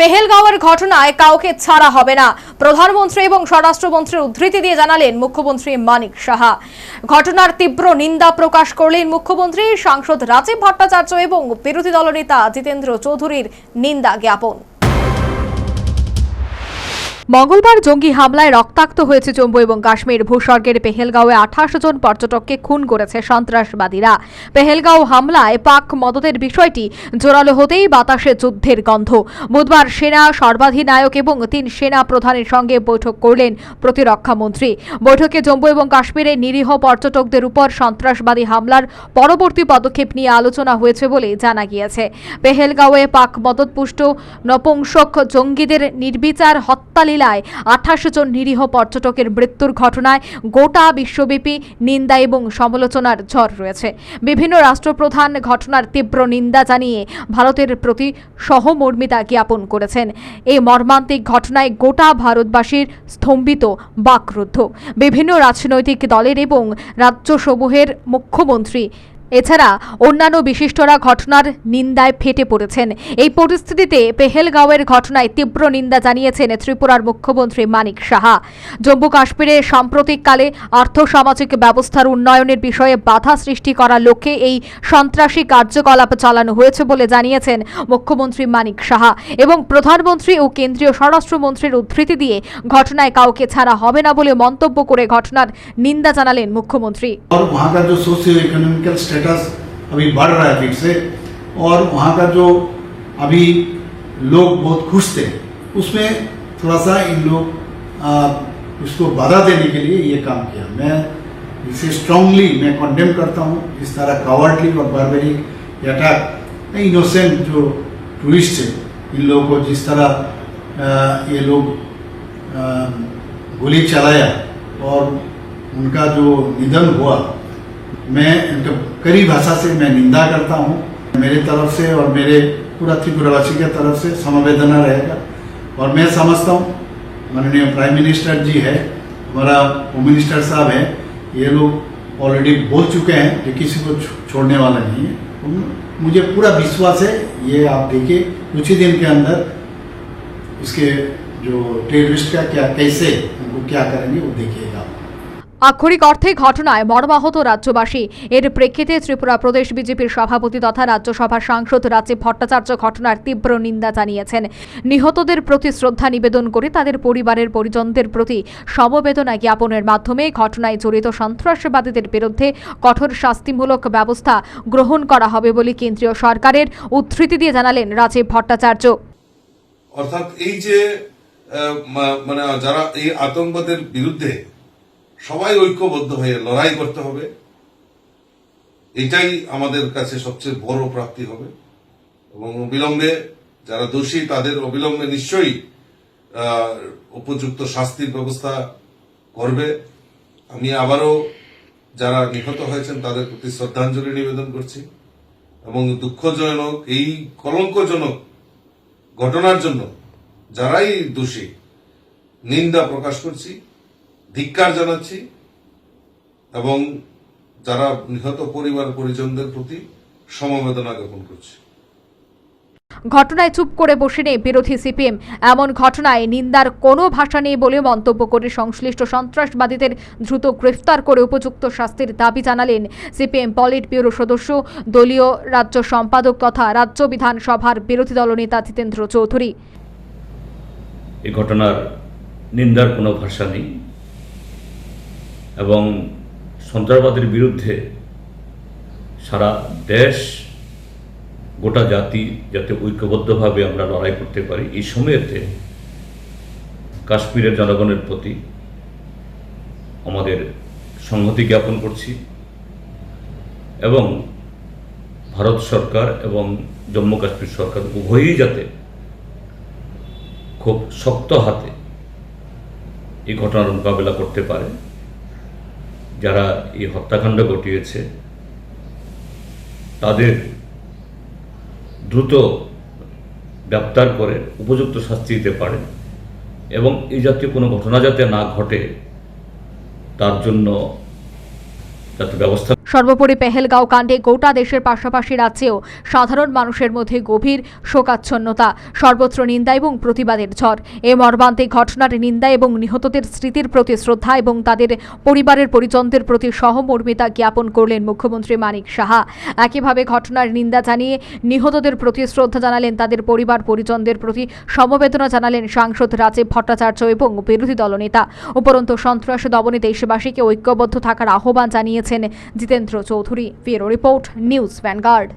পেহেলগাঁওয়ের ঘটনায় কাউকে ছাড়া হবে না। প্রধানমন্ত্রী এবং স্বরাষ্ট্রমন্ত্রীর উদ্ধৃতি দিয়ে জানালেন মুখ্যমন্ত্রী মানিক সাহা। ঘটনার তীব্র নিন্দা প্রকাশ করলেন মুখ্যমন্ত্রী, সাংসদ রাজীব ভট্টাচার্য এবং বিরোধী দলনেতা জিতেন্দ্র চৌধুরীর নিন্দা জ্ঞাপন। মঙ্গলবার জঙ্গি হামলায় রক্তাক্ত হয়েছে জম্মু এবং কাশ্মীর। ভূস্বর্গের পেহেলগাঁওয়ে আঠাশ জন পর্যটককে খুন করেছে সন্ত্রাসবাদীরা। পেহেলগাঁও হামলায় পাক মদতের বিষয়টি জোরালো হতেই বাতাসে যুদ্ধের গন্ধ। বুধবার সেনা, সর্বাধিনায়ক এবং তিন সেনা প্রধানের সঙ্গে বৈঠক করলেন প্রতিরক্ষামন্ত্রী বৈঠকে জম্মু এবং কাশ্মীরে নিরীহ পর্যটকদের উপর সন্ত্রাসবাদী হামলার পরবর্তী পদক্ষেপ নিয়ে আলোচনা হয়েছে বলে জানা গিয়েছে। পেহেলগাঁওয়ে পাক মদতপুষ্ট নপুংসক জঙ্গিদের নির্বিচার হত্যালীলায় আঠাশ জন নিরীহ পর্যটকের মৃত্যুর ঘটনায় গোটা বিশ্বব্যাপী নিন্দা এবং সমালোচনার ঝড় রয়েছে। বিভিন্ন রাষ্ট্রপ্রধান ঘটনার তীব্র নিন্দা জানিয়ে ভারতের প্রতি সহমর্মিতা জ্ঞাপন করেছেন। এই মর্মান্তিক ঘটনায় গোটা ভারতবাসীর স্তম্ভিত বাকরুদ্ধ। বিভিন্ন রাজনৈতিক দলের এবং রাজ্যসমূহের মুখ্যমন্ত্রী এছাড়া অন্যান্য বিশিষ্টরা ঘটনার নিন্দায় ফেটে পড়েছেন। এই পরিস্থিতিতে পেহেলগাঁওয়ের ঘটনায় তীব্র নিন্দা জানিয়েছেন ত্রিপুরার মুখ্যমন্ত্রী মানিক সাহা। জম্মু কাশ্মীরে সাম্প্রতিককালে আর্থসামাজিক ব্যবস্থার উন্নয়নের বিষয়ে বাধা সৃষ্টি করার লক্ষ্যে এই সন্ত্রাসী কার্যকলাপ চালানো হয়েছে বলে জানিয়েছেন মুখ্যমন্ত্রী মানিক সাহা এবং প্রধানমন্ত্রী ও কেন্দ্রীয় স্বরাষ্ট্রমন্ত্রীর উদ্ধৃতি দিয়ে ঘটনায় কাউকে ছাড়া হবে না বলে মন্তব্য করে ঘটনার নিন্দা জানালেন মুখ্যমন্ত্রী। स्टेटस अभी बढ़ रहा है फिर से। और वहाँ का जो अभी लोग बहुत खुश थे, उसमें थोड़ा सा इन लोग उसको बाधा देने के लिए ये काम किया। मैं इसे स्ट्रांगली मैं कंडेम करता हूँ, इस तरह कावर्डली और बारबेरिक अटैक इनोसेंट जो टूरिस्ट है, इन लोगों को जिस तरह ये लोग गोली चलाया और उनका जो निधन हुआ मैं कड़ी भाषा से मैं निंदा करता हूँ। मेरे तरफ़ से और मेरे पूरा त्रिपुरावासी के तरफ़ से समवेदना रहेगा। और मैं समझता हूँ, माननीय प्राइम मिनिस्टर जी है, हमारा होम मिनिस्टर साहब है, ये लोग ऑलरेडी बोल चुके हैं कि किसी को छोड़ने वाला नहीं है। मुझे पूरा विश्वास है, ये आप देखिए, कुछ ही दिन के अंदर इसके जो टेररिस्ट का क्या, कैसे, उनको क्या करेंगे, वो देखिएगा। আক্ষরিক অর্থে ঘটনায় মর্মাহত রাজ্যবাসী। এর প্রেক্ষিতে ত্রিপুরা প্রদেশ বিজেপির সভাপতি তথা রাজ্যসভার সাংসদ রাজীব ভট্টাচার্য ঘটনার তীব্র নিন্দা জানিয়েছেন। নিহতদের প্রতি শ্রদ্ধা নিবেদন করে তাদের পরিবারের পরিজনদের প্রতি সমবেদনা জ্ঞাপনের মাধ্যমে ঘটনায় জড়িত সন্ত্রাসবাদীদের বিরুদ্ধে কঠোর শাস্তিমূলক ব্যবস্থা গ্রহণ করা হবে বলে কেন্দ্রীয় সরকারের উদ্ধৃতি দিয়ে জানালেন রাজীব ভট্টাচার্য। অর্থাৎ এই যে মানে যারা এই আতঙ্কবাদের বিরুদ্ধে সবাই ঐক্যবদ্ধ হয়ে লড়াই করতে হবে। এটাই আমাদের কাছে সবচেয়ে বড় প্রাপ্তি হবে। এবং অবিলম্বে যারা দোষী, তাদের অবিলম্বে নিশ্চয়ই উপযুক্ত শাস্তির ব্যবস্থা করবে। আমি আবারও যারা নিহত হয়েছেন, তাদের প্রতি শ্রদ্ধাঞ্জলি নিবেদন করছি। এবং দুঃখজনক, এই কলঙ্কজনক ঘটনার জন্য যারাই দোষী, নিন্দা প্রকাশ করছি। ধিক্কার জানাচ্ছি এবং যারা নিহত পরিবার পরিজনদের প্রতি সমবেদনা জ্ঞাপন করছি। ঘটনায় চুপ করে বসে নেই বিরোধী সিপিএম। এমন ঘটনায় নিন্দার কোনো ভাষা নেই বলে মন্তব্য করে সংশ্লিষ্ট সন্ত্রাসবাদীদের দ্রুত গ্রেফতার করে উপযুক্ত শাস্তির দাবি জানালেন সিপিএম পলিট ব্যুরো সদস্য দলীয় রাজ্য সম্পাদক তথা রাজ্য বিধানসভার বিরোধী দলনেতা জিতেন্দ্র চৌধুরী। এই ঘটনার নিন্দার কোনো ভাষা নেই। এবং সন্ত্রাসবাদের বিরুদ্ধে সারা দেশ, গোটা জাতি যাতে ঐক্যবদ্ধভাবে আমরা লড়াই করতে পারি, এই সময়েতে কাশ্মীরের জনগণের প্রতি আমাদের সংহতি জ্ঞাপন করছি এবং ভারত সরকার এবং জম্মু কাশ্মীর সরকার উভয়ই যাতে খুব শক্ত হাতে এই ঘটনার মোকাবেলা করতে পারে। যারা এই হত্যাকাণ্ড ঘটিয়েছে, তাদের দ্রুত গ্রেপ্তার করে উপযুক্ত শাস্তি দিতে পারে এবং এই জাতীয় কোনো ঘটনা যাতে না ঘটে, তার জন্য যাতে ব্যবস্থা সর্বোপরি পেহেলগাঁও, কাণ্ডে গোটা দেশের পাশাপাশি রাজ্যেও সাধারণ মানুষের মধ্যে গভীর শোকাচ্ছন্নতা, সর্বত্র নিন্দা এবং প্রতিবাদের ঝড়। এ মর্মান্তিক ঘটনার নিন্দা এবং নিহতদের স্মৃতির প্রতি শ্রদ্ধা এবং তাদের পরিবারের পরিজনদের প্রতি সহমর্মিতা জ্ঞাপন করলেন মুখ্যমন্ত্রী মানিক সাহা। একইভাবে ঘটনার নিন্দা জানিয়ে নিহতদের প্রতি শ্রদ্ধা জানালেন তাদের পরিবার পরিজনদের প্রতি সমবেদনা জানালেন সাংসদ রাজীব ভট্টাচার্য এবং বিরোধী দলনেতা। উপরন্তু সন্ত্রাস দমনে দেশবাসীকে ঐক্যবদ্ধ থাকার আহ্বান জানিয়েছেন Jitendra Chowdhury bureau report news Vanguard